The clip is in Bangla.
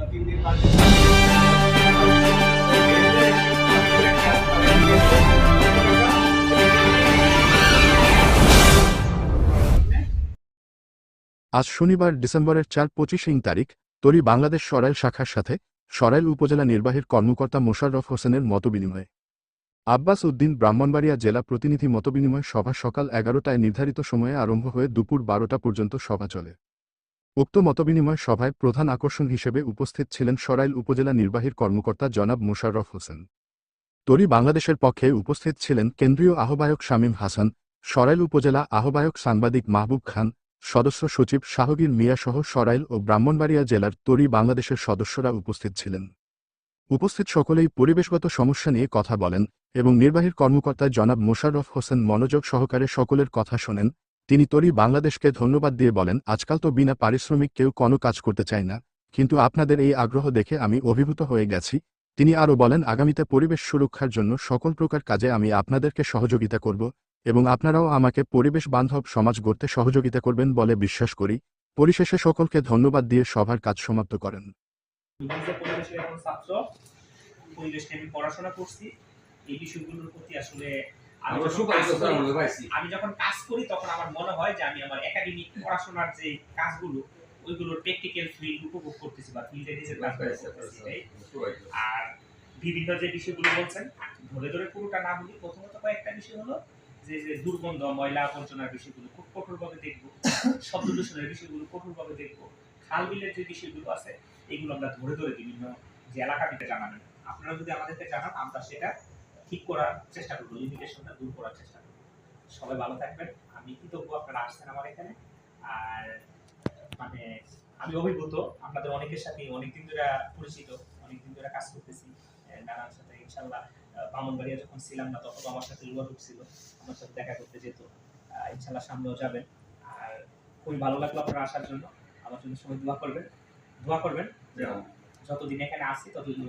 আজ শনিবার ডিসেম্বরের চার পঁচিশ তারিখ, তরি বাংলাদেশ সরাইল শাখার সাথে সরাইল উপজেলা নির্বাহীর কর্মকর্তা মোশাররফ হোসেনের মতবিনিময়। আব্বাস উদ্দিন ব্রাহ্মণবাড়িয়া জেলা প্রতিনিধি মতবিনিময় সভা সকাল এগারোটায় নির্ধারিত সময়ে আরম্ভ হয়ে দুপুর বারোটা পর্যন্ত সভা চলে। উক্ত মতবিনিময় সভায় প্রধান আকর্ষণ হিসেবে উপস্থিত ছিলেন সরাইল উপজেলা নির্বাহীর কর্মকর্তা জনাব মোশাররফ হোসেন। তরি বাংলাদেশের পক্ষে উপস্থিত ছিলেন কেন্দ্রীয় আহ্বায়ক শামীম হাসান, সরাইল উপজেলা আহ্বায়ক সাংবাদিক মাহবুব খান, সদস্য সচিব শাহগীর মিয়াসহ সরাইল ও ব্রাহ্মণবাড়িয়া জেলার তরি বাংলাদেশের সদস্যরা উপস্থিত ছিলেন। উপস্থিত সকলেই পরিবেশগত সমস্যা নিয়ে কথা বলেন এবং নির্বাহীর কর্মকর্তা জনাব মোশাররফ হোসেন মনোযোগ সহকারে সকলের কথা শোনেন তিনি তরি বাংলাদেশকে ধন্যবাদ দিয়ে বলেন, আজকাল তো বিনা পারিশ্রমিক কেউ কোনো কাজ করতে চায় না। কিন্তু আপনাদের এই আগ্রহ দেখে আমি অভিভূত হয়ে গেছি। তিনি আরও বলেন, আগামীতে পরিবেশ সুরক্ষার জন্য সকল প্রকার কাজে আমি আপনাদেরকে সহযোগিতা করব এবং আপনারাও আমাকে পরিবেশ বান্ধব সমাজ গড়তে সহযোগিতা করবেন বলে বিশ্বাস করি। পরিশেষে সকলকে ধন্যবাদ দিয়ে সভার কাজ সমাপ্ত করেন। পড়াশোনা করছি। এই বিষয়গুলোর প্রতি আসলে আমি যখন কাজ করি- তখন আমার মনে হয় যে আমি আমার একাডেমিক পড়াশোনার যে কাজগুলো ওইগুলোর প্র্যাকটিক্যাল ফিল্ড উপভোগ করতেছি বা ফিল্ডে নিজের কাজগুলো করতেছি আর বিভিন্ন যে বিষয়গুলো বলছেন ধরে ধরে পুরোটা না বলি প্রথমত কয়েকটা বিষয় হলো যে যে দুর্গন্ধ ময়লা আবর্জনার বিষয়গুলো খুব কঠোরভাবে দেখব শব্দ দূষণের বিষয়গুলো কঠোরভাবে দেখব খাল বিলের যে বিষয়গুলো আছে এগুলো আমরা ধরে ধরে বিভিন্ন যে এলাকাটিতে জানাবেন। আপনারা যদি আমাদেরকে জানান আমরা সেটা ঠিক করার চেষ্টা করব লিমিটেশনটা দূর করার চেষ্টা করব। সবাই ভালো থাকবেন। আমি কৃতজ্ঞ আপনারা আসছেন আমার এখানে। আর মানে আমি অভিভূত আপনাদের অনেকের সাথে অনেকদিন ধরে পরিচিত অনেকদিন ধরে কাজ করতেছি। নানার সাথে ইনশাল্লাহ বামনবাড়িয়া যখন ছিলাম না তখন আমার সাথে যোগাযোগ ছিল। আমার সাথে দেখা করতে যেত। ইনশাল্লাহ সামনেও যাবেন। আর খুবই ভালো লাগল আপনারা আসার জন্য। আমার জন্য সবাই দোয়া করবেন। দোয়া করবেন। যতদিন এখানে আসি ততদিন